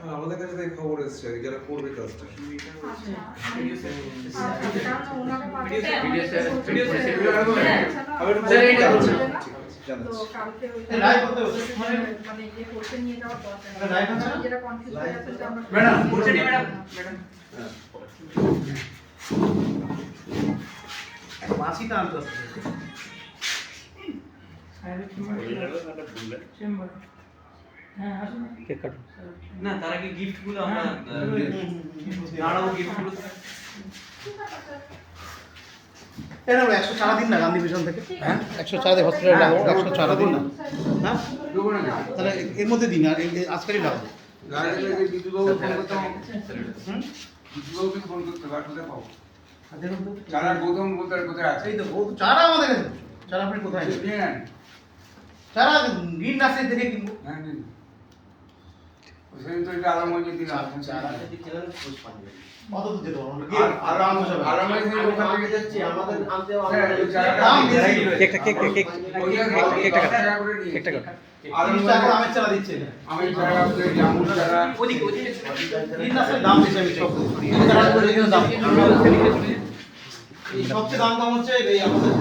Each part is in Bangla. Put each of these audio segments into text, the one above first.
হ্যাঁ, আমাদের কাছে তো খবর এসছে যারা করবে কাজটা। আমি একটু স্যার, না? হয়ে যাচ্ছে যে আমরা ম্যাডাম বলছেন ম্যাডাম ম্যাডাম মাছি তো আনতে হবে। না তার আগে গিফট আমরা দাঁড়াবো গিফটগুলো একশো চারা দিন না গান্ধী মিশন থেকে। হ্যাঁ একশো চারা দিন হসপিটালে লাগাবো একশো চারা দিন না। হ্যাঁ? তাহলে এর মধ্যে দিন আর এই- এই লাগাবো যারা গৌতম কোথায় কোথায় আছে এই তো চারা আমাদের কাছে। চারা আপনি কোথায়? চারা গ্রিন নার্সারি থেকে কিনবো। হ্যাঁ, সেদিন তো দিলাম দূর যেতে পারব ওখান কেকটা কেক কেক কেক কেকটা। কেকটা সবচেয়ে দাম দাম হচ্ছে এই আমাদের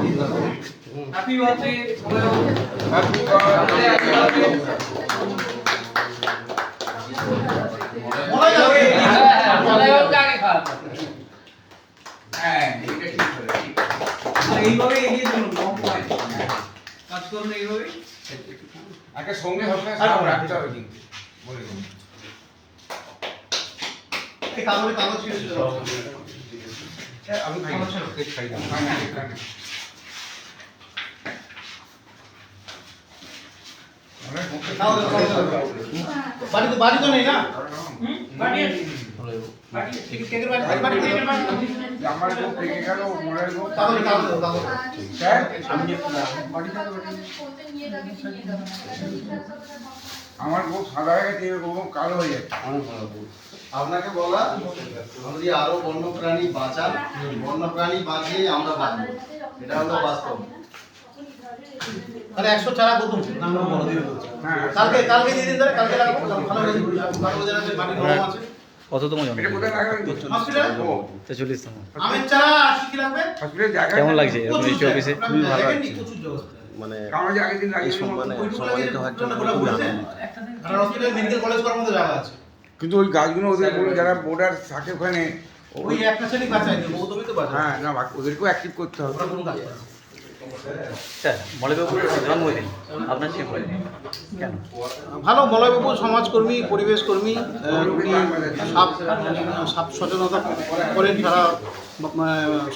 হ্যাপি বার্থডে হ্যাঁ এটা ঠিক করে ঠিক। এইভাবে এগিয়ে চলুন কম পয়েন্ট কাজ করুন এইভাবে একটা সঙ্গে সবসময় সাপ রাখতে হবে কিন্তু বলে দিন। কাগজে কাগজ ছিল হ্যাঁ, আমি। খাই। না। কাগজে বাড়ি তো বাড়ি তো নেই না? বাড়ি আমার গেল বউ সাদা হয়ে গেছে কালো হয়ে যাচ্ছে আপনাকে বলা যদি আরও বন্য প্রাণী বাঁচান বন্য প্রাণী বাঁচিয়ে আমরা বাঁচবো। এটা হলো বাস্তব। তাহলে একশো চারা দিচ্ছি হ্যাঁ কালকে কালকে দিয়ে দিন কালকে লাগাবো ভালো আছে। কততম জন্ম কেমন লাগছে? অফিসে? মানে এই সম্মানে সম্মানিত হওয়ার জন্য খুবই জায়গা আছে। কিন্তু ওই গাছগুলো ওদের বলে যারা বোর্ডার থাকে ওখানে ওই একটা শ্রেণি বাঁচায় হ্যাঁ না ওদেরকেও অ্যাক্টিভ করতে হবে। ভালো, মলয়বাবু, সমাজকর্মী পরিবেশকর্মী উনি সাপ সাপ সচেতনতা করেন তারা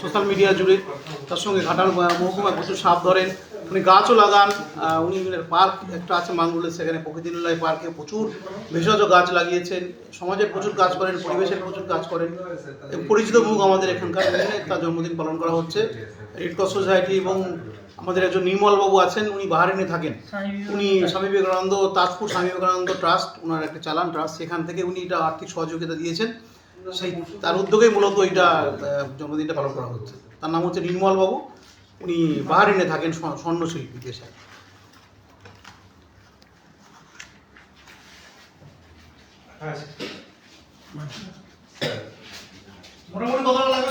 সোশ্যাল মিডিয়া জুড়ে। তার সঙ্গে ঘাটাল মহকুমায় প্রচুর সাপ ধরেন। উনি গাছও লাগান উনি পার্ক একটা আছে মাঙ্গুলের সেখানে প্রকৃতিনিলয় পার্কে প্রচুর ভেষজ গাছ লাগিয়েছেন সমাজের প্রচুর কাজ করেন পরিবেশের প্রচুর কাজ করেন। পরিচিত মুখ আমাদের এখানকার এখানে তার জন্মদিন পালন করা হচ্ছে। রেড ক্রস সোসাইটি এবং আমাদের একজন নির্মল বাবু আছেন, উনি বাহারিনে থাকেন। উনি স্বামী বিবেকানন্দ, তাজপুর স্বামী বিবেকানন্দ ট্রাস্ট ওনার একটা চালান ট্রাস্ট, সেখান থেকে উনি এটা আর্থিক সহযোগিতা দিয়েছেন। সেই, তার উদ্যোগেই মূলত এটা জন্মদিনটা পালন করা হচ্ছে। তার নাম হচ্ছে নির্মল বাবু উনি বাহারিনে থাকেন স্ব- স্বর্ণশিল্পী পেশায় মোটামুটি কত লাগবে